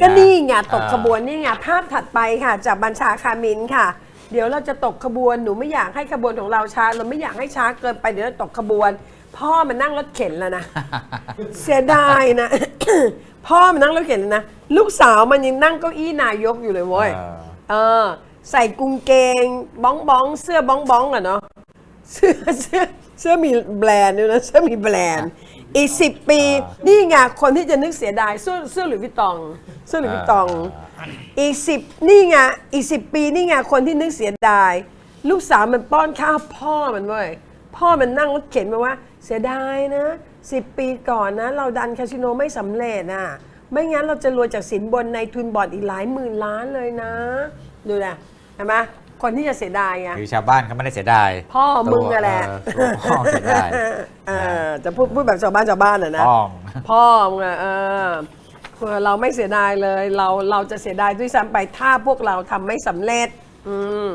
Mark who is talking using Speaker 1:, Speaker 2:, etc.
Speaker 1: เนี่ย
Speaker 2: ก็
Speaker 1: นะ
Speaker 2: นี่ไงตก
Speaker 1: อ่า
Speaker 2: ขบวนนี่ไงภาพถัดไปค่ะ จากบัญชาคามินค่ะ เดี๋ยวเราจะตกขบวนหนูไม่อยากให้ขบวนของเราช้า เราไม่อยากให้ช้าเกินไปเดี๋ยวเราตกขบวน พ่อมันนั่งรถเข็นแล้วนะ เสียดายนะ พ่อมันนั่งรถเข็นแล้วนะ ลูกสาวมันยังนั่งเก้าอี้นายกอยู่เลยเว้ย
Speaker 1: เออ
Speaker 2: เออใส่กุงเกงบ้องบ้องเสื้อบ้องบ้องอะเนาะเสื้อเสื้อเสื้อมีแบรนด์ด้วยนะเสื้อมีแบรนด์ อีกสิบปี นี่ไงคนที่จะนึกเสียดายเสื้อเสื้อหรือวิตตองเสื้อหรือวิตตอง อีกสิบนี่ไงอีกสิบปีนี่ไงคนที่นึกเสียดาย ลูกสาวมันป้อนข้าวพ่อมันเว้ยพ่อมันนั่งรถเข็นมาว่า เสียดายนะสิบปีก่อนนะ เราดันคาสิโนไม่สำเร็จน่ะไม่งั้นเราจะรวยจากสินบนในทุนบอร์ดอีกหลายหมื่นล้านเลยนะ ดูนะเห็นไหม คนที่จะเสียดายไง
Speaker 1: คือชาวบ้านเขาไม่ได้เสียดาย
Speaker 2: พ่อมึง
Speaker 1: ตัว
Speaker 2: อะแหละ
Speaker 1: เออตัวพ่อเสียดาย
Speaker 2: เออจะพูดพูดแบบชาวบ้านชาวบ้านอะนะ
Speaker 1: พ่อง
Speaker 2: พ่อมึงอะเออเราไม่เสียดายเลย เราเราจะเสียดายด้วยซ้ำไปถ้าพวกเราทำไม่สำเร็จ อืม